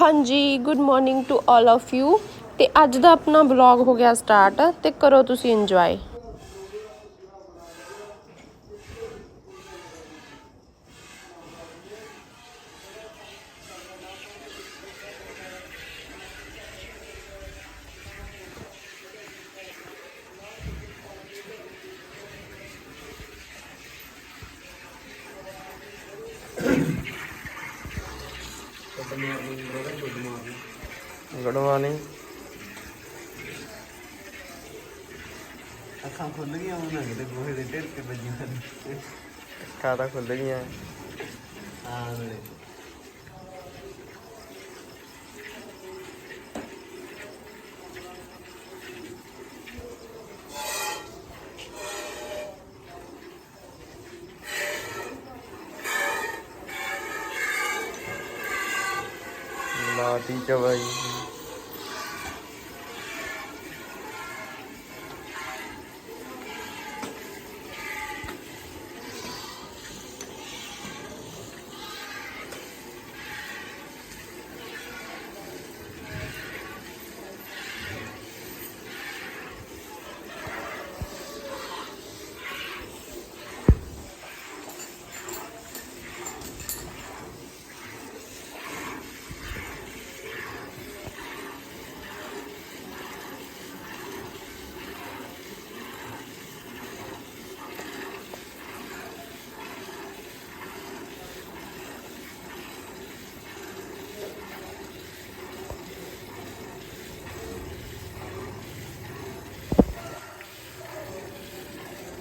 ਹਾਂਜੀ good morning to all of you ਤੇ ਅੱਜ ਦਾ ਆਪਣਾ ਵਲੌਗ ਹੋ ਗਿਆ ਸਟਾਰਟ ਤੇ ਕਰੋ ਤੁਸੀਂ ਇੰਜੋਏ ਗਈਆਂ ਉਹਨਾਂ ਕਿਤੇ ਗੋਹੇ ਦੇ ਢੇਰ ਤੇ ਵੱਜੀਆਂ ਨੇ। ਅੱਖਾਂ ਤਾਂ ਖੁੱਲ ਗਈਆਂ? ਹਾਂ ਮੇਰੇ ਲਾਤੀ ਚਵਾਈ।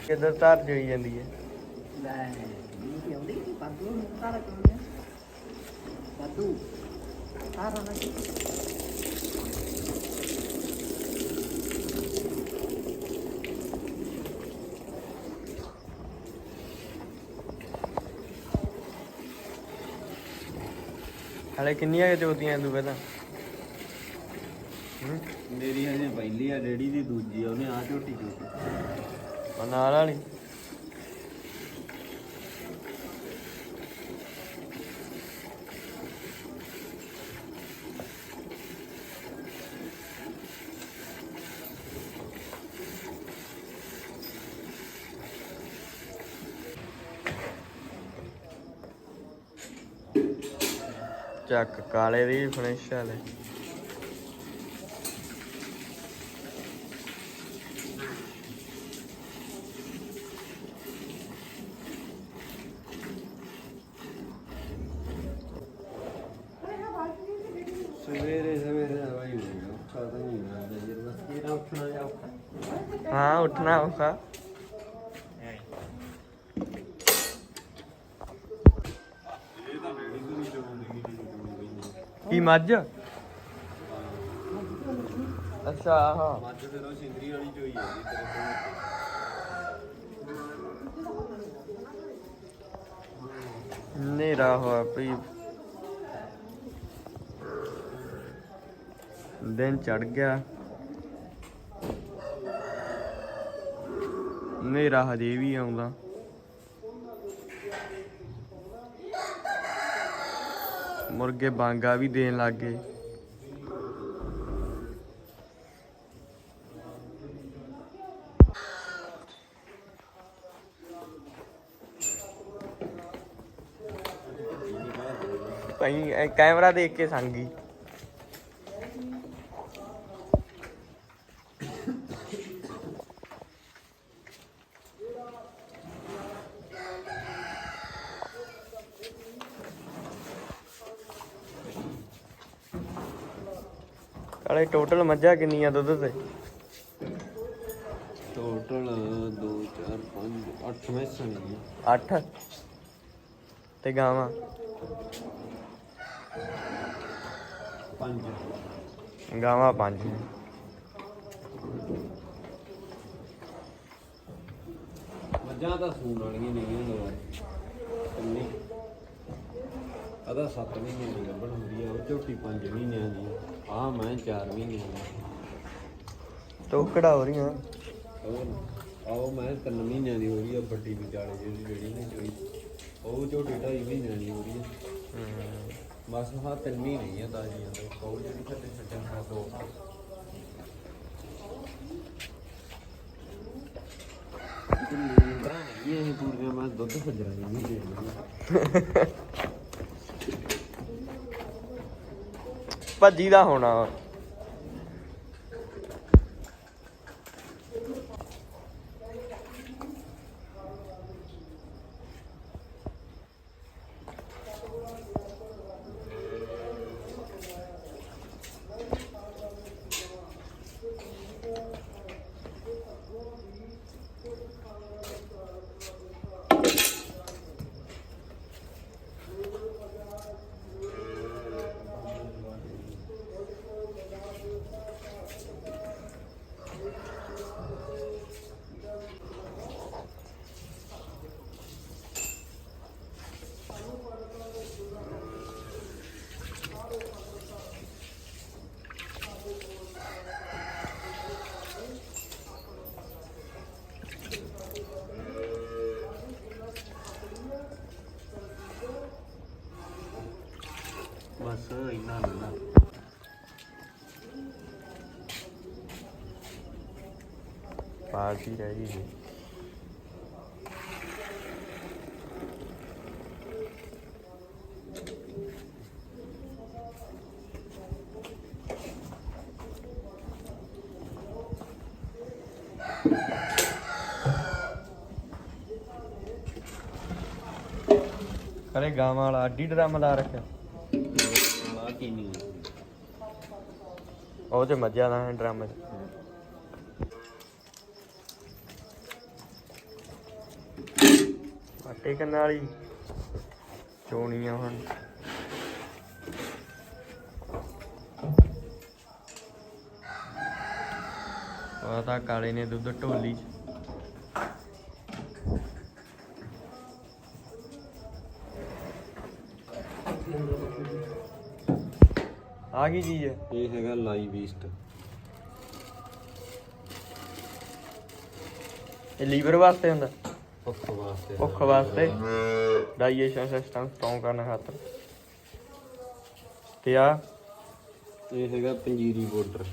ਕਿੱਧਰ ਧਰ ਜੋਈ ਜਾਂਦੀ ਹੈ? ਲੈ ਨਹੀਂ ਕਿ ਆਉਂਦੀ ਨਹੀਂ ਬਾਦੂ ਨੂੰ ਸਾਰਾ ਕੰਮ ਹੈ ਬਾਦੂ ਸਾਰਾ ਨਾ ਹਲੇ ਕਿੰਨੀਆਂ ਜੋਤੀਆਂ ਤੂੰ ਪਹਿਲਾਂ? ਹੂੰ ਮੇਰੀ ਹਜੇ ਪਹਿਲੀ ਆ ਡੈਡੀ ਦੀ ਦੂਜੀ ਆ ਉਹਨੇ ਆ ਝੋਟੀ ਚੋਟੀ ਉਹ ਨਾਲ ਵਾਲੀ। ਚੱਕ ਕਾਲੇ ਦੀ ਫਿਨਿਸ਼ ਵਾਲੇ ਸਵੇਰੇ ਸਵੇਰੇ ਦਵਾਈ ਹੋਈ ਔਖਾ ਤਾਂ ਨਹੀਂ ਹੁੰਦਾ ਜੇ ਬਸ ਇਹ ਨਾ ਉੱਠਣਾ ਜਾਂ ਔਖਾ ਹਾਂ ਉੱਠਣਾ ਔਖਾ ਇਹ ਤਾਂ ਡੈਡੀ ਤੋਂ ਨਹੀਂ ਚੋਂਦੀ ਕਿ ਨਹੀਂ ਕੀ ਮੱਝ? ਅੱਛਾ ਹਾਂ ਮੱਝ ਫਿਰ ਉਹ ਸਿੰਦਰੀ ਵਾਲੀ ਚੋਈ ਜਾਂਦੀ ਤੇਰੇ ਕੋਲ। ਹਨੇਰਾ ਹੋਇਆ ਭਈ। ਦਿਨ ਚੜ ਗਿਆ। ਹਨੇਰਾ ਹਜੇ ਵੀ ਆਉਂਦਾ। ਮੁਰਗੇ ਬਾਂਗਾ ਵੀ ਦੇਣ ਲੱਗ ਗਏ। ਭਾਈ ਕੈਮਰਾ ਦੇਖ ਕੇ ਸੰਗੀ ਟੋਟਲ ਮੱਝਾਂ ਕਿੰਨੀਆਂ ਦੁੱਧ ਤੇ? ਟੋਟਲ 2 4 5 8 ਮੈਸਾਂ ਨੇ। 8 ਤੇ ਗਾਵਾਂ? 5 ਗਾਵਾਂ 5 ਮੱਝਾਂ ਤਾਂ ਸੂਣ ਵਾਲੀਆਂ ਨਹੀਂ ਹੁੰਦੀਆਂ ਕੰਨੀ? ਆਦਾ 7 ਮਹੀਨੇ ਦੀ ਹੁੰਦੀ ਆ ਉਹ ਝੋਟੀ 5 ਮਹੀਨਿਆਂ ਦੀ ਆ ਮੈਂ 4 ਮਹੀਨਿਆਂ ਦੀ। ਟੋਕੜਾ ਹੋ ਰਹੀਆਂ ਆਓ ਮੈਂ 3 ਮਹੀਨਿਆਂ ਦੀ ਹੋ ਰਹੀ ਆ ਵੱਡੀ ਵਿਚਾਲੇ ਜਿਹੜੀ ਜਿਹੜੀ ਨੇ ਚੋਈ ਉਹ ਝੋਟੀ 2.5 ਮਹੀਨਿਆਂ ਦੀ ਹੋ ਰਹੀ ਆ। ਬਸ ਹਾਂ ਤਿੰਨ ਹੀ ਨਹੀਂ ਆ ਤਾਜ਼ੀਆਂ ਤੇ ਕਹੂ ਜਿਹੜੀ ਛੱਡੇ ਛੱਡਣ ਦਾ ਦੋ ਇਹ ਪੂਰੀਆਂ ਮੈਂ ਦੁੱਧ ਫਜਰਾ ਨਹੀਂ ਦੇ ਭੱਜੀ ਦਾ ਹੋਣਾ ਵਾ। ਬਸ ਇੰਨਾ ਨਾ ਪਾਰਟੀ ਰਹਿ ਗਈ ਜੀ। ਕਰੇ ਗਾਵਾਂ ਵਾਲਾ ਅੱਡੀ ਡਰਮ ਲਾ ਰੱਖਿਆ। ਆ ਉਹ ਚ ਮੱਝਾਂ ਦਾ ਡਰਮ ਚ। ਆਟੇ ਕੰਨਾਂ ਵਾਲੀ। ਚੋਣੀਆਂ ਹੁਣ। ਉਹ ਤਾਂ ਕਾਲੇ ਨੇ ਦੁੱਧ ਢੋਲੀ ਚ। ਆ ਕੀ ਚੀਜ਼ ਹੈ। ਇਹ ਹੈਗਾ ਲਾਈਵ ਈਸਟ। ਇਹ ਲੀਵਰ ਵਾਸਤੇ ਹੁੰਦਾ। ਭੁੱਖ ਵਾਸਤੇ। ਭੁੱਖ ਵਾਸਤੇ। ਡਾਈਜੈਸ਼ਨ ਸਿਸਟਮ ਸਟਰੋਂਗ ਕਰਨ ਖਾਤਰ। ਤੇ ਆ ਇਹ ਹੈਗਾ ਪੰਜੀਰੀ ਪਾਊਡਰ।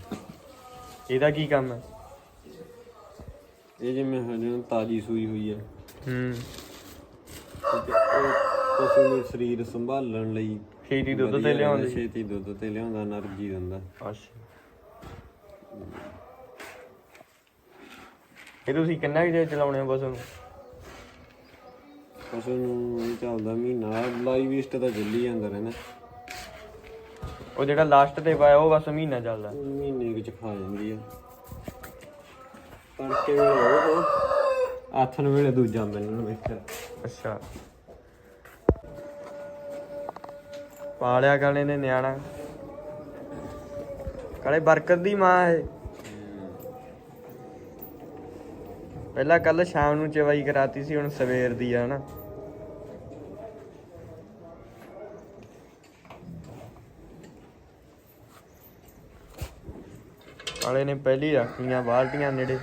ਇਹਦਾ ਕੀ ਕੰਮ ਹੈ? ਇਹ ਜਿਵੇਂ ਹਜੇ ਤਾਜੀ ਸੂਈ ਹੋਈ ਹੈ। ਹੂੰ। ਪਸ਼ੂ ਨੂੰ ਸਰੀਰ ਸੰਭਾਲਣ ਲਈ ਛੇਤੀ ਦੁੱਧ ਤੇ ਲਿਆਉਂਦੇ। ਛੇਤੀ ਦੁੱਧ ਤੇ ਲਿਆਉਂਦਾ ਨਰਜੀ ਦਿੰਦਾ। ਅੱਛਾ। ਇਹ ਤੁਸੀਂ ਕਿੰਨਾ ਕੁ ਚਿਰ ਚਲਾਉਣੇ ਹੋ ਬਸ ਨੂੰ ਪਸ਼ੂ ਨੂੰ ਚੱਲਦਾ ਮਹੀਨਾ ਲਾਈਵ ਵੇਸਟ ਤਾਂ ਚੱਲੀ ਜਾਂਦਾ ਰਹਿੰਦਾ। ਉਹ ਜਿਹੜਾ ਲਾਸਟ ਤੇ ਪਾਇਆ ਉਹ ਬਸ ਮਹੀਨਾ ਚੱਲਦਾ। ਮਹੀਨੇ ਵਿੱਚ ਖਾ ਜਾਂਦੀ ਆ। ਤੜਕੇ ਵੇਲੇ ਉਹ ਆਥਣ ਵੇਲੇ ਦੂਜਾ ਮਿਲਣ ਵਿੱਚ। ਅੱਛਾ। ਪਾਲਿਆ ਕਾਲੇ ਨੇ ਨਿਆਣਾ। ਕਾਲੇ ਬਰਕਤ ਦੀ ਮਾਂ ਇਹ। ਪਹਿਲਾਂ ਕੱਲ ਸ਼ਾਮ ਨੂੰ ਚਵਾਈ ਕਰਾਤੀ ਸੀ, ਹੁਣ ਸਵੇਰ ਦੀ ਆ ਹਨਾ। ਕਾਲੇ ਨੇ ਪਹਿਲੀ ਰੱਖੀਆਂ, ਬਾਲਟੀਆਂ ਨੇੜੇ।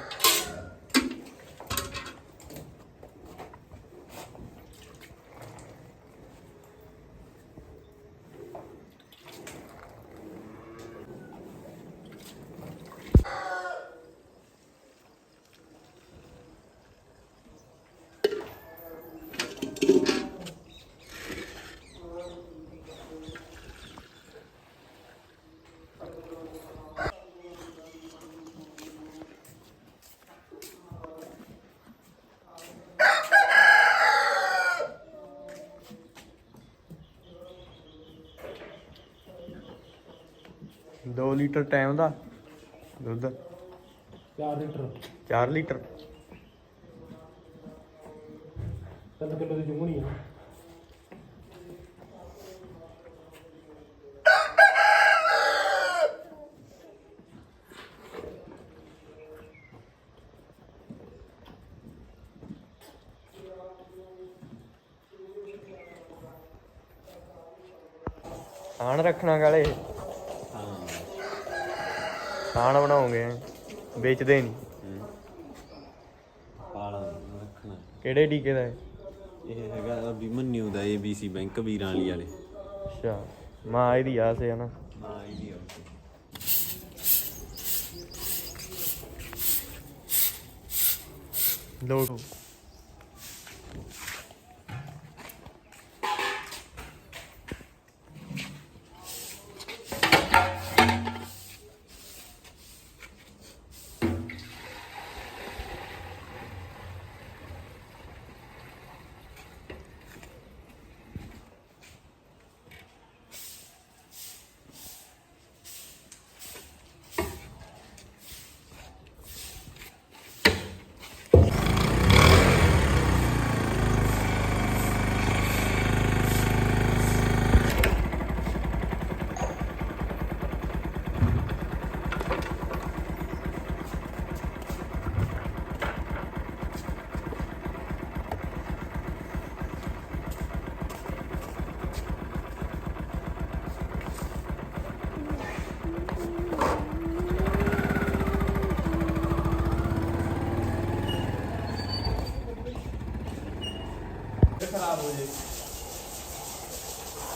ਦੋ ਲੀਟਰ ਟਾਈਮ ਦਾ ਦੁੱਧ। 4 ਲੀਟਰ। 4 ਲੀਟਰ। 3 ਕਿਲੋ ਦੀ ਚੁੰਗਣੀ ਆ। ਸਾਣ ਰੱਖਣਾ ਹਾਂ ਸਾਣ ਬਣਾਉਂਗੇ ਵੇਚਦੇ ਨਹੀਂ। ਪਾਲਾ ਰੱਖਣਾ। ਕਿਹੜੇ ਟੀਕੇ ਦਾ ਹੈ? ਇਹ ਹੈਗਾ ਅਭਿਮਨਿਊ ਦਾ ABC ਬੈਂਕ ਵੀਰਾਂ ਵਾਲੀ ਵਾਲੇ। ਅੱਛਾ ਮਾਂ ਇਹਦੀ ਆ ਸੇ ਹਨਾ ਨਾ ਇਹਦੀ ਆ ਉੱਥੇ। ਲੋਕ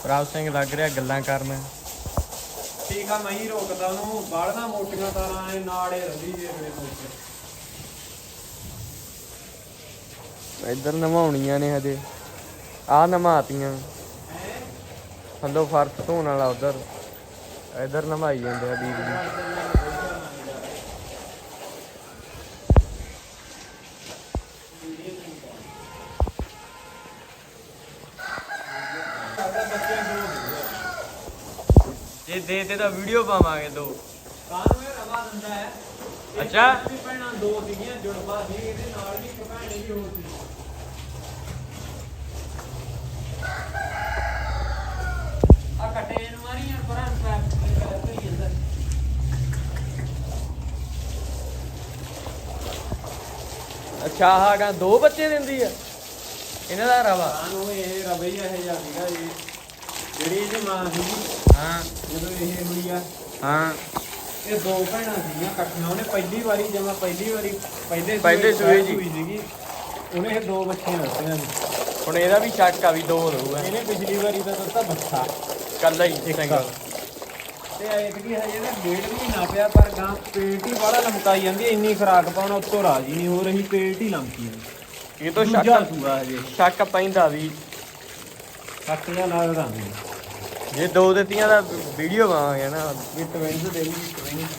ਪ੍ਰਾਪ ਸਿੰਘ ਲੱਗ ਰਿਹਾ ਗੱਲਾਂ ਕਰਨ। ਠੀਕ ਆ ਮੈਂ ਹੀ ਰੋਕਦਾ ਉਹਨੂੰ। ਬਾੜਨਾ ਮੋਟੀਆਂ ਤਾਰਾਂ ਐ ਨਾੜੇ ਰੰਦੀ ਜੇ ਮੇਰੇ ਮੋਟੇ ਇੱਧਰ ਨਵਾਉਣੀਆਂ ਨੇ ਹਜੇ। ਆ ਨਮਾਤੀਆਂ ਥੱਲੋਂ ਫਰਸ਼ ਧੋਣ ਵਾਲਾ ਉਧਰ। ਇੱਧਰ ਨਵਾਈ ਜਾਂਦੇ ਆ ਦੀਦੀ ਜੇ ਦੇ ਤੇ ਤਾਂ ਵੀਡੀਓ ਪਾਵਾਂਗੇ ਦੋ। ਕਾਨੂੰ ਇਹ ਰਵਾ ਦਿੰਦਾ ਹੈ? ਅੱਛਾ। ਵੀ ਭੈਣਾਂ ਦੋ ਸੀਗੀਆਂ ਜੁੜਵਾ ਸੀ ਇਹਦੇ ਨਾਲ ਵੀ ਇੱਕ ਭੈਣ ਵੀ ਹੋਰ ਸੀ। ਆ ਕੱਟੇ ਨੂੰ ਮਾਰੀਆਂ ਪਰਾਂ ਪੈਪ ਕਰੀ ਜਾਂਦਾ ਅੱਛਾ ਆਹ ਗਾ ਦੋ ਬੱਚੇ ਦਿੰਦੀ ਆ। ਇਹਨਾਂ ਦਾ ਰਵਾ। ਕਾਨੂੰ ਇਹ ਰਵਈਆ ਇਹ ਜਾਂ ਸੀਗਾ ਜੀ ਜਿਹੜੀ ਇਹਦੀ ਮਾਂ ਸੀਗੀ ਹਾਂ। ਜਦੋਂ ਇਹ ਹੋਈ ਆ ਹਾਂ। ਇਹ ਦੋ ਭੈਣਾਂ ਸੀਗੀਆਂ ਇਕੱਠੀਆਂ। ਉਹਨੇ ਪਹਿਲੀ ਵਾਰੀ ਜਮਾ ਪਹਿਲੀ ਵਾਰੀ ਪਹਿਲੇ ਪਹਿਲੇ ਸੂਏ ਜੀ। ਹੋਈ ਸੀਗੀ। ਉਹਨੇ ਇਹ ਦੋ ਬੱਚੀਆਂ ਦਿੱਤੀਆਂ ਸੀ ਹੁਣ ਇਹਦਾ ਵੀ ਸ਼ੱਕ ਆ ਵੀ ਦੋ ਰਹੂਗਾ ਇਹਨੇ ਪਿਛਲੀ ਵਾਰੀ ਤਾਂ ਦਿੱਤਾ ਬੱਚਾ। ਕੱਲਾ ਹੀ ਸਿੰਗਲ ਤੇ ਐਤਕੀ ਹਜੇ ਨਾ ਡੇਢ ਮਹੀਨਾ ਪਿਆ ਪਰ ਗਾਂ ਪੇਟ ਹੀ ਵਾਲਾ ਲਮਕਾਈ ਜਾਂਦੀ ਹੈ, ਇੰਨੀ ਖਰਾਕ ਪਾਉਣਾ ਉੱਤੋਂ ਰਾਜੀ ਨਹੀਂ ਹੋ ਰਹੀ ਪੇਟ ਹੀ ਲਮਕੀ ਹੈ। ਇਹ ਤੋਂ ਦੂਜਾ ਸ਼ੱਕ ਸੂਆ ਹਜੇ। ਸ਼ੱਕ ਪੈਂਦਾ ਵੀ ਕੱਟ ਜਿਹਾ ਲੱਗਦਾ ਨਹੀਂ ਜੇ ਦੋ ਦਿੱਤੀਆਂ ਦਾ ਵੀਡੀਓ ਪਾਵਾਂਗੇ ਨਾ। ਇਹ ਟਵਿੰਸ ਦੇ ਵੀ ਟਵਿੰਸ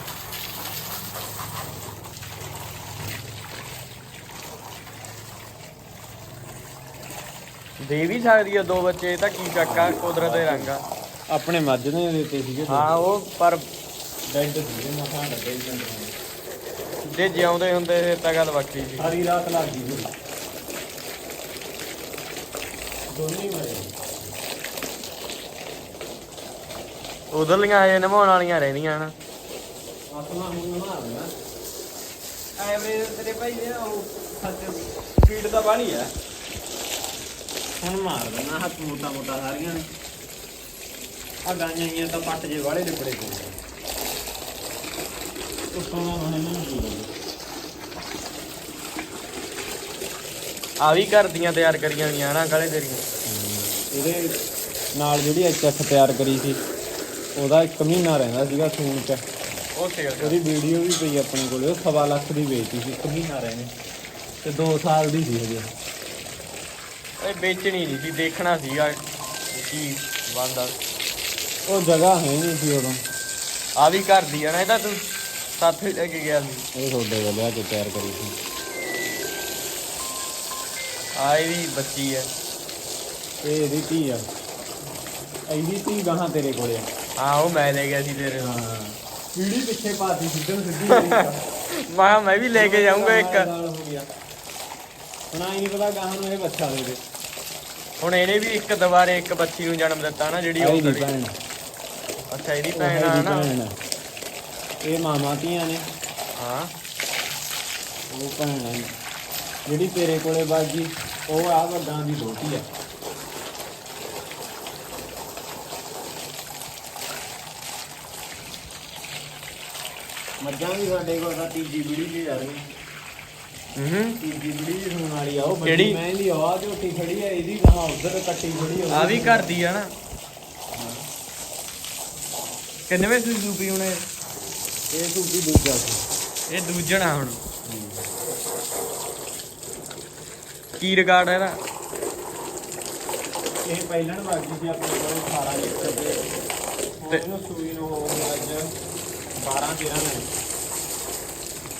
ਦੇ ਵੀ ਸਕਦੀ ਆ ਦੋ ਬੱਚੇ ਇਹ ਤਾਂ ਕੀ ਆ ਕੁਦਰਤ ਦੇ ਰੰਗ ਆ। ਆਪਣੇ ਮੱਝ ਨੇ ਦਿੱਤੇ ਸੀਗੇ ਹਾਂ ਉਹ ਪਰ ਡੈਡ ਸੀਗੇ ਮਸਾਂ ਡੱਬੇ ਹੀ ਜਾਂਦੇ ਜੇ ਜਿਉਂਦੇ ਹੁੰਦੇ ਫਿਰ ਤਾਂ ਗੱਲ ਵੱਖਰੀ ਸੀ। ਸਾਰੀ ਰਾਤ ਲੱਗ ਗਈ। ਦੋਨੇ ਮਰੇ। ਉਧਰਲੀਆਂ ਹਜੇ ਨਵਾਉਣ ਵਾਲੀਆਂ ਰਹਿੰਦੀਆਂ ਹਨ ਆਤਮਾ ਹੁਣ ਨਾ। ਐਵਰੇਜ ਤੇਰੇ ਭਾਈ ਉਹ ਸੱਚ ਆ। ਹੁਣ ਮਾਰ ਦੇਣਾ ਹੱਥ ਮੋਟਾ ਮੋਟਾ ਸਾਰੀਆਂ ਨੇ। ਆ ਗਾਈਆਂ ਜੀਆਂ ਤਾਂ ਪੱਟ ਜੇ ਵਾਲੇ ਲਿਬੜੇ ਕੋਲ ਉਹ ਸੋਨਾ ਹੁਣ ਨਹੀਂ ਜੂਗਾ ਆ ਵੀ ਘਰ ਦੀਆਂ ਤਿਆਰ ਕਰੀਆਂ ਹੋਈਆਂ ਨਾ ਗਲੇ ਤੇਰੀਆਂ। ਇਹਦੇ ਨਾਲ ਜਿਹੜੀ ਐਚਐਫ ਤਿਆਰ ਕਰੀ ਸੀ। ਉਹਦਾ 1 ਮਹੀਨਾ ਰਹਿੰਦਾ ਸੀਗਾ ਸੂਨ ਚ। ਉਹਦੀ ਵੀਡੀਓ ਵੀ ਪਈ ਆਪਣੇ ਕੋਲੇ ਉਹ ਸਵਾ ਲੱਖ ਦੀ ਵੇਚੀ ਸੀ 1 ਮਹੀਨਾ ਰਹਿੰਦੇ ਤੇ 2 ਸਾਲ ਦੀ ਸੀ ਹਜੇ। ਇਹ ਵੇਚਣੀ ਨਹੀਂ ਸੀ ਦੇਖਣਾ ਸੀਗਾ ਕੀ ਬੰਦਾ ਉਹ ਜਗ੍ਹਾ ਹੈ ਨਹੀਂ ਸੀ ਉਦੋਂ। ਆ ਵੀ ਘਰ ਦੀ ਆ ਨਾ ਇਹਦਾ ਤੂੰ ਸਾਥ ਹੀ ਲੈ ਕੇ ਗਿਆ ਸੀ। ਇਹ ਤੁਹਾਡੇ ਕੋਲ ਲਿਆ ਕੇ ਤਿਆਰ ਕਰੀ ਸੀ। ਆ ਇਹਦੀ ਬੱਚੀ ਹੈ ਇਹ ਇਹਦੀ ਧੀ ਆ। ਇਹਦੀ ਧੀ ਗਾਹਾਂ ਤੇਰੇ ਕੋਲੇ ਆ। ਹਾਂ ਉਹ ਮੈਂ ਲੈ ਗਿਆ ਸੀ ਤੇਰੇ ਨਾਲ ਹਾਂ ਪੀੜੀ ਪਿੱਛੇ ਪਾਤੀ ਸਿੱਧਨ ਸਿੱਧੀ। ਮੈਂ ਕਿਹਾ ਮੈਂ ਵੀ ਲੈ ਕੇ ਜਾਊਂਗਾ ਇੱਕ। ਨਾਲ ਹੋ ਨਹੀਂ ਪਤਾ ਗਾਹਾਂ ਨੂੰ ਇਹ ਬੱਚਾ ਦੇ ਦੇ। ਹੁਣ ਇਹਨੇ ਵੀ ਇੱਕ ਦੁਬਾਰੇ ਇੱਕ ਬੱਚੀ ਨੂੰ ਜਨਮ ਦਿੱਤਾ ਨਾ ਜਿਹੜੀ ਉਹ। ਭੈਣ। ਅੱਛਾ ਇਹਦੀ ਭੈਣ ਆ ਨਾ। ਇਹ ਮਾਮਾ ਧੀਆਂ ਨੇ। ਹਾਂ। ਉਹ ਭੈਣ ਜਿਹੜੀ ਤੇਰੇ ਕੋਲੇ ਬਾਜੀ ਉਹ ਆ ਵੱਡਾਂ ਦੀ ਦੋਤੀ ਆ। ਮੱਝਾਂ ਵੀ ਸਾਡੇ ਕੋਲ ਤਾਂ ਤੀਜੀ ਵੀੜੀ ਜੀ ਜਾ ਰਹੀ ਹੂੰ। ਤੀਜੀ ਵੀੜੀ ਜੀ ਹੋਣ ਵਾਲੀ ਆ ਉਹ ਕਿਹੜੀ? ਮੈਂ ਦੀ ਆਵਾਜ਼ ਝੋਟੀ ਖੜੀ ਆ ਇਹਦੀ ਗਾਂ ਉਧਰ ਕੱਟੀ ਖੜੀ ਆ ਵੀ ਘਰ ਦੀ ਆ ਨਾ। ਕਿੰਨਵੇਂ ਸੂਈ ਸੂਪੀ ਹੁਣ ਇਹ? ਇਹ ਸੂਪੀ ਦੂਜਾ ਸੀ। ਇਹ ਦੂਜਣਾ ਹੁਣ। ਕੀ ਰਿਕਾਰਡ ਹੈ ਇਹਦਾ? ਇਹ ਪਹਿਲਣ ਵਾਗੀ ਸੀ ਆਪਣੇ ਕੋਲ 18 ਲੀਟਰ ਦੇ। ਹੁਣ ਤੇ- ਇਹਨੂੰ ਸੂਈ ਨੂੰ ਹੋ ਗਈ ਅੱਜ 12 13 ਨੇ।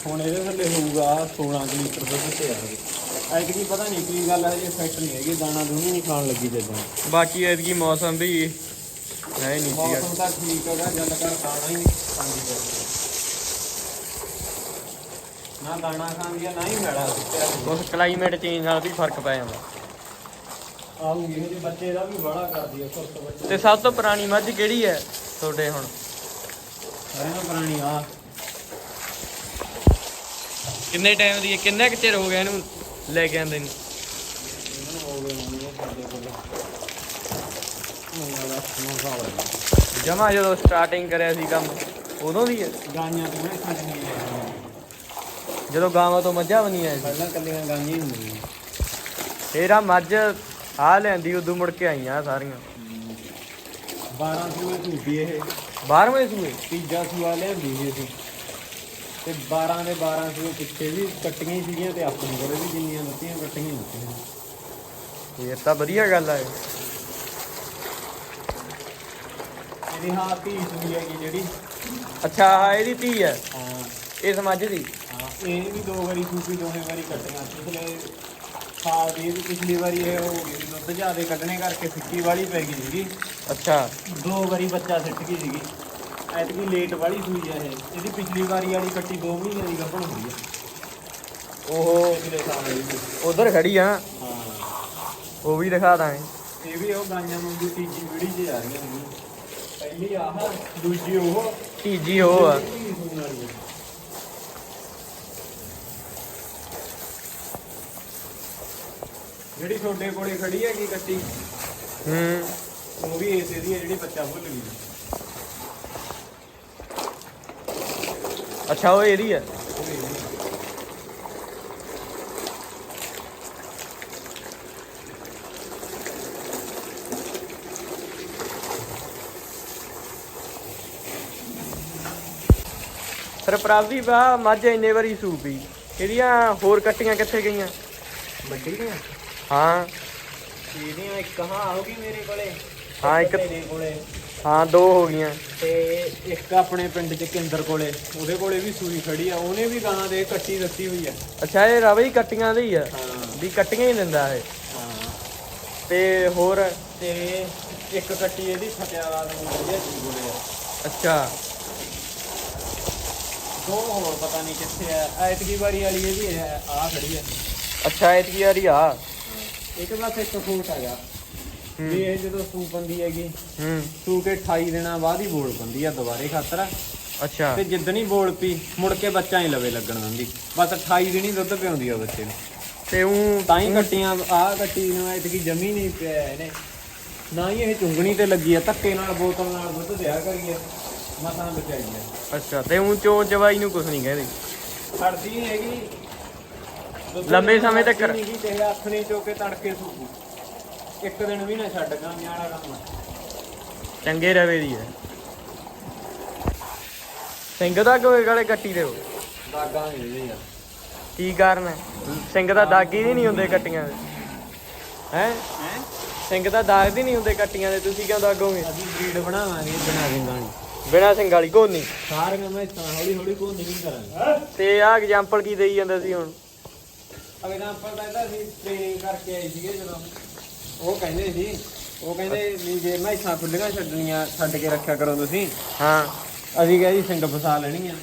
ਹੁਣ ਇਹਦੇ ਥੱਲੇ ਹੋਊਗਾ 16 ਕੁ ਲੀਟਰ ਦੁੱਧ ਤੇ ਆ ਐਤਕੀ ਪਤਾ ਨਹੀਂ ਕੀ ਗੱਲ ਹੈ ਜੇ ਫੈਕਟ ਨਹੀਂ ਹੈਗੀ ਦਾਣਾ ਦੂਣੀ ਨਹੀਂ ਖਾਣ ਲੱਗੀ ਜਦਾਂ ਬਾਕੀ ਐਤਕੀ ਮੌਸਮ ਵੀ ਹੈ ਨਹੀਂ ਮੌਸਮ ਤਾਂ ਠੀਕ ਹੈਗਾ ਜਦ ਕਰ ਖਾਣਾ ਹੀ ਨਹੀਂ ਖਾਂਦੀ ਨਾ ਦਾਣਾ ਖਾਂਦੀ ਆ ਨਾ ਹੀ ਮੈੜਾ ਉਸ ਕਲਾਈਮੇਟ ਚੇਂਜ ਨਾਲ ਵੀ ਫ਼ਰਕ ਪੈ ਜਾਂਦਾ। ਆਉਂਗੀ ਇਹਦੇ ਬੱਚੇ ਦਾ ਵੀ ਬੜਾ ਕਰਦੀ ਆ ਸੁਰਤ ਬੱਚੇ ਤੇ ਸਭ ਤੋਂ ਪੁਰਾਣੀ ਮੱਝ ਕਿਹੜੀ ਹੈ ਤੁਹਾਡੇ ਹੁਣ? ਸਾਰਿਆਂ ਨੂੰ ਪੁਰਾਣੀ ਆ। ਕਿੰਨੇ ਟਾਈਮ ਦੀ ਹੈ? ਕਿੰਨਾ ਕੁ ਚਿਰ ਹੋ ਗਿਆ ਇਹਨੂੰ ਲੈ ਕੇ ਆਂਦੇ ਨੂੰ? ਇਹਨਾਂ ਨੂੰ ਹੋ ਗਏ ਹੋਣਗੇ ਸਾਡੇ ਕੋਲ ਮੈਨੂੰ ਲੱਗਦਾ ਨੌ ਸਾਲ ਹੋ ਗਏ ਜਮਾ ਜਦੋਂ ਸਟਾਰਟਿੰਗ ਕਰਿਆ ਸੀ ਕੰਮ ਉਦੋਂ ਦੀ ਹੈ। ਗਾਈਆਂ ਤੋਂ ਮੈਂ ਖਾਣੀ ਹੈ ਜਦੋਂ ਗਾਵਾਂ ਤੋਂ ਮੱਝਾਂ ਬਣੀਆਂ ਸੀ। ਪਹਿਲਾਂ ਕੱਲੀਆਂ ਗਾਈਆਂ ਹੀ ਹੁੰਦੀਆਂ। ਫੇਰ ਆ ਮੱਝ ਆ ਲੈਂਦੀ ਉਦੋਂ ਮੁੜ ਕੇ ਆਈਆਂ ਸਾਰੀਆਂ। 12 ਸੂਏ ਝੂਟੀ ਇਹ। 12ਵੇਂ ਸੂਏ ਤੀਜਾ ਸੂਆ ਲਿਆਂਦੀ ਸੀ ਅਸੀਂ। ਤੇ 12 ਦੇ 12 ਸੂਏ ਪਿੱਛੇ ਵੀ ਕੱਟੀਆਂ ਹੀ ਸੀਗੀਆਂ ਤੇ ਆਪਣੇ ਕੋਲੇ ਵੀ ਜਿੰਨੀਆਂ ਦਿੱਤੀਆਂ ਕੱਟੀਆਂ ਹੀ ਦਿੱਤੀਆਂ। ਇਹ ਤਾਂ ਵਧੀਆ ਗੱਲ ਆ ਇਹ। ਇਹਦੀ ਹਾਂ ਧੀ ਸੂਈ ਹੈਗੀ ਜਿਹੜੀ। ਅੱਛਾ ਆਹ ਇਹਦੀ ਧੀ ਹੈ। ਹਾਂ। ਇਸ ਮੱਝ ਦੀ? ਹਾਂ ਇਹ ਵੀ ਦੋ ਵਾਰੀ ਸੂਪੀ ਦੋਵੇਂ ਵਾਰੀ ਕੱਟੀਆਂ ਪਿਛਲੇ ਸਾਲ ਦੀ ਵੀ ਪਿਛਲੀ ਵਾਰੀ ਇਹ ਹੋ ਗਈ ਸੀ, ਦੁੱਧ ਜ਼ਿਆਦੇ ਕੱਢਣੇ ਕਰਕੇ ਫਿੱਕੀ ਵਾਲੀ ਪੈ ਗਈ ਸੀਗੀ। ਅੱਛਾ। ਦੋ ਵਾਰੀ ਬੱਚਾ ਸਿੱਟ ਗਈ ਸੀਗੀ। ਐਤਕੀ ਲੇਟ ਵਾਲੀ ਸੂਈ ਆ ਇਹ। ਇਹਦੀ ਪਿਛਲੀ ਵਾਰੀ ਵਾਲੀ ਕੱਟੀ 2 ਮਹੀਨੇ ਦੀ ਗੱਭਣ ਹੋਈ ਆ। ਉਹ ਪਿਛਲੇ ਸਾਲ ਦੀ ਸੀ। ਉਧਰ ਖੜੀ ਆ ਹਾਂ। ਉਹ ਵੀ ਦਿਖਾ ਦਾਂਗੇ। ਇਹ ਵੀ ਉਹ ਗਾਈਆਂ ਨੂੰ ਦੀ ਤੀਜੀ ਵੀੜੀ 'ਚ ਆ ਰਹੀਆਂ ਨੇ ਪਹਿਲੀ ਆਹ ਦੂਜੀ ਉਹ। ਤੀਜੀ ਉਹ ਆ ਧੀ ਸੂਣ ਵਾਲੀ ਆ। ਜਿਹੜੀ ਤੁਹਾਡੇ ਕੋਲੇ ਖੜੀ ਹੈਗੀ ਕੱਟੀ ਹੂੰ ਉਹ ਵੀ ਇਸੇ ਦੀ ਹੈ ਜਿਹੜੀ ਬੱਚਾ ਭੁੱਲ ਗਈ ਅੱਛਾ ਉਹ ਇਹਦੀ ਹੈ? ਉਹ ਇਹਦੀ। ਫਿਰ ਪ੍ਰਭਦੀਪ ਆ ਮੱਝ ਇੰਨੇ ਵਾਰੀ ਸੂਪੀ ਇਹਦੀਆਂ ਹੋਰ ਕੱਟੀਆਂ ਕਿੱਥੇ ਗਈਆਂ? ਵੱਡੀ ਦੀਆਂ ਹਾਂ। ਇਹਦੀਆਂ ਇੱਕ ਹਾਂ ਆਉਗੀ ਮੇਰੇ ਕੋਲੇ। ਹਾਂ, ਇੱਕ- ਮੇਰੇ ਕੋਲੇ। ਹਾਂ ਦੋ ਹੋ ਗਈਆਂ। ਤੇ ਇੱਕ ਆਪਣੇ ਪਿੰਡ ਚ ਕੇਂਦਰ ਕੋਲੇ। ਉਹਦੇ ਕੋਲੇ ਵੀ ਸੂਈ ਖੜੀ ਆ ਉਹਨੇ ਵੀ ਗਾਂ ਦੇ ਕੱਟੀ ਦਿੱਤੀ ਹੋਈ ਆ। ਅੱਛਾ ਇਹ ਰਵੇ ਹੀ ਕੱਟੀਆਂ ਦੀ ਆ? ਹਾਂ। ਵੀ ਕੱਟੀਆਂ ਹੀ ਦਿੰਦਾ ਇਹ? ਹਾਂ। ਤੇ ਹੋਰ? ਤੇ ਇੱਕ ਕੱਟੀ ਇਹਦੀ ਫਤਿਆਵਾਦ ਨੂੰ ਵਧੀਆ ਚੀਜ਼ ਕੋਲੇ। ਆ ਅੱਛਾ। ਦੋ ਹੋਰ ਪਤਾ ਨਹੀਂ ਕਿੱਥੇ ਆ। ਐਤਕੀ ਵਾਰੀ ਵਾਲੀ ਇਹਦੀ ਹੈ ਆ ਖੜੀ ਆ। ਅੱਛਾ ਇਤਕੀ ਵਾਰੀ ਆ। ਇੱਕ ਬਸ ਇੱਕ ਫੂਟ ਹੈਗਾ। ਵੀ ਇਹ ਜਦੋਂ ਸੂ ਪੰਦੀ ਹੈਗੀ ਹੂੰ। ਸੂ ਕੇ 28 ਦਿਨਾਂ ਬਾਅਦ ਹੀ ਬੋਲ ਪੰਦੀ ਆ ਦੁਬਾਰੇ ਖਾਤਰ। ਅੱਛਾ। ਤੇ ਜਿੱਦਣ ਹੀ ਬੋਲ ਪੀ ਮੁੜ ਕੇ ਬੱਚਾ ਹੀ ਲਵੇ ਲੱਗਣ ਦਿੰਦੀ। ਬਸ 28 ਦਿਨ ਹੀ ਦੁੱਧ ਪਿਆਉਂਦੀ ਆ ਬੱਚੇ ਨੂੰ। ਤੇ ਉਹ ਤਾਂ ਹੀ ਕੱਟੀਆਂ ਆ ਕੱਟੀ ਨੂੰ ਐਤਕੀ ਜਮੀ ਨਹੀਂ ਪਿਆ ਇਹਨੇ। ਨਾ ਹੀ ਇਹ ਚੁੰਗਣੀ ਤੇ ਲੱਗੀ ਆ ਧੱਕੇ ਨਾਲ ਬੋਤਲ ਨਾਲ ਦੁੱਧ ਦਿਆ ਕਰੀਏ। ਮਸਾਂ ਬਚਾਈ ਆ ਅੱਛਾ ਤੇ ਉਹ ਚੋਂ ਚਵਾਈ ਨੂੰ ਕੁਝ ਨਹੀਂ ਕਹਿੰਦੇ? ਨਹੀਂ ਹੈਗੀ। ਲੰਬੇ ਸਮੇਂ ਤੱਕ- ਨਹੀਂ ਗੀ ਤੇ ਆਥਣੇ ਚੋ ਕੇ ਤੜਕੇ ਸੂਪੂ ਇੱਕ ਦਿਨ ਵੀ ਨਾ ਛੱਡ ਗਾ ਨਿਆਣਾ ਕੰਮ ਆ। ਚੰਗੇ ਰਵੇ ਦੀ ਹੈ। ਸਿੰਘ ਦਾ ਕੋਈ ਗਲੇ ਕੱਟੀ ਦੇ ਉਹ ਦਾਗਾਂ ਨਹੀਂ ਯਾਰ ਕੀ ਕਾਰਨ ਹੈ? ਸਿੰਘ ਦਾ ਦਾਗ ਹੀ ਨਹੀਂ ਹੁੰਦੇ ਕੱਟੀਆਂ ਦੇ। ਹੈ? ਹੈ? ਸਿੰਘ ਦਾ ਦਾਗ ਦੀ ਨਹੀਂ ਹੁੰਦੇ ਕੱਟੀਆਂ ਦੇ ਤੁਸੀਂ ਕਿਉਂ ਦਾਗੋਗੇ ਅਸੀਂ ਬਰੀਡ ਬਣਾਵਾਂਗੇ ਬਣਾ ਦਿੰਦਾ ਨਹੀਂ ਬਿਨਾ ਸਿੰਘ ਵਾਲੀ ਕੋਨੀ ਸਾਰੀਆਂ ਮੈਂ ਹੌਲੀ ਹੌਲੀ ਕੋ ਨਹੀਂ ਕਰਾਂਗੇ। ਤੇ ਆਹ ਐਗਜ਼ਾਮਪਲ ਕੀ ਦੇਈ ਜਾਂਦਾ ਸੀ ਹੁਣ? ਐਗਜ਼ਾਮਪਲ ਦਾ ਇਹਦਾ ਅਸੀਂ ਟ੍ਰੇਨਿੰਗ ਕਰਕੇ ਆਏ ਸੀਗੇ ਜਦੋਂ। ਉਹ ਕਹਿੰਦੇ ਸੀ ਉਹ ਕਹਿੰਦੇ ਵੀ ਜੇ ਮੈਸਾਂ ਖੁੱਲੀਆਂ ਛੱਡਣੀਆਂ ਛੱਡ ਕੇ ਰੱਖਿਆ ਕਰੋ ਤੁਸੀਂ। ਹਾਂ। ਅਸੀਂ ਕਿਹਾ ਜੀ ਸਿੰਘ ਫਸਾ ਲੈਣੀਆਂ।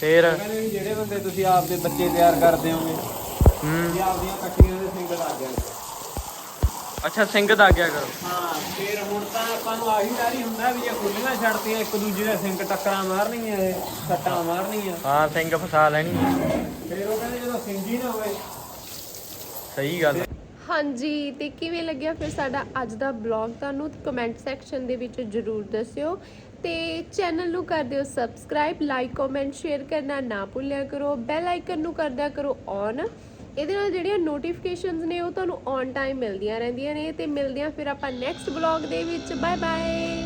ਫੇਰ? ਉਹ ਕਹਿੰਦੇ ਵੀ ਜਿਹੜੇ ਬੰਦੇ ਤੁਸੀਂ ਆਪਦੇ ਬੱਚੇ ਤਿਆਰ ਕਰਦੇ ਹੋਗੇ ਹੂੰ। ਜੇ ਆਪਦੀਆਂ ਕੱਟੀਆਂ ਦੇ ਸਿੰਘ ਲਾ ਦੇਣ ਅੱਛਾ ਸਿੰਘ ਦਾਗਿਆ ਕਰੋ। ਹਾਂ ਫੇਰ ਹੁਣ ਤਾਂ ਆਪਾਂ ਨੂੰ ਆਹੀ ਡਰ ਹੀ ਹੁੰਦਾ ਵੀ ਜੇ ਖੁੱਲੀਆਂ ਛੱਡਤੀਆਂ ਇੱਕ ਦੂਜੇ ਦੇ ਸਿੰਘ ਟੱਕਰਾਂ ਮਾਰਨਗੀਆਂ ਇਹ ਸੱਟਾਂ ਮਾਰਨਗੀਆਂ ਹਾਂ ਸਿੰਘ ਫਸਾ ਲੈਣੀ। ਫੇਰ ਉਹ ਕਹਿੰਦੇ ਜਦੋਂ ਸਿੰਘ ਹੀ ਨਾ ਹੋਵੇ। ਸਹੀ ਗੱਲ। ਹਾਂਜੀ ਤੇ ਕਿਵੇਂ ਲੱਗਿਆ ਫਿਰ ਸਾਡਾ ਅੱਜ ਦਾ ਬਲੌਗ? ਤੁਹਾਨੂੰ ਕਮੈਂਟ ਸੈਕਸ਼ਨ ਦੇ ਵਿੱਚ ਜਰੂਰ ਦੱਸਿਓ। ਤੇ ਚੈਨਲ ਨੂੰ ਕਰ ਦਿਓ ਸਬਸਕ੍ਰਾਈਬ ਲਾਈਕ ਕਮੈਂਟ ਸ਼ੇਅਰ ਕਰਨਾ ਨਾ ਭੁੱਲਿਆ ਕਰੋ। ਬੈਲ ਆਈਕਨ ਨੂੰ ਕਰ ਦਿਆ ਕਰੋ ਔਨ ਇਹਦੇ ਨਾਲ ਜਿਹੜੀਆਂ ਨੋਟੀਫਿਕੇਸ਼ਨਸ ਨੇ ਉਹ ਤੁਹਾਨੂੰ ਔਨ ਟਾਈਮ ਮਿਲਦੀਆਂ ਰਹਿੰਦੀਆਂ ਨੇ ਤੇ ਮਿਲਦੇ ਆ ਫਿਰ ਆਪਾਂ ਨੈਕਸਟ ਬਲੌਗ ਦੇ ਵਿੱਚ। Bye bye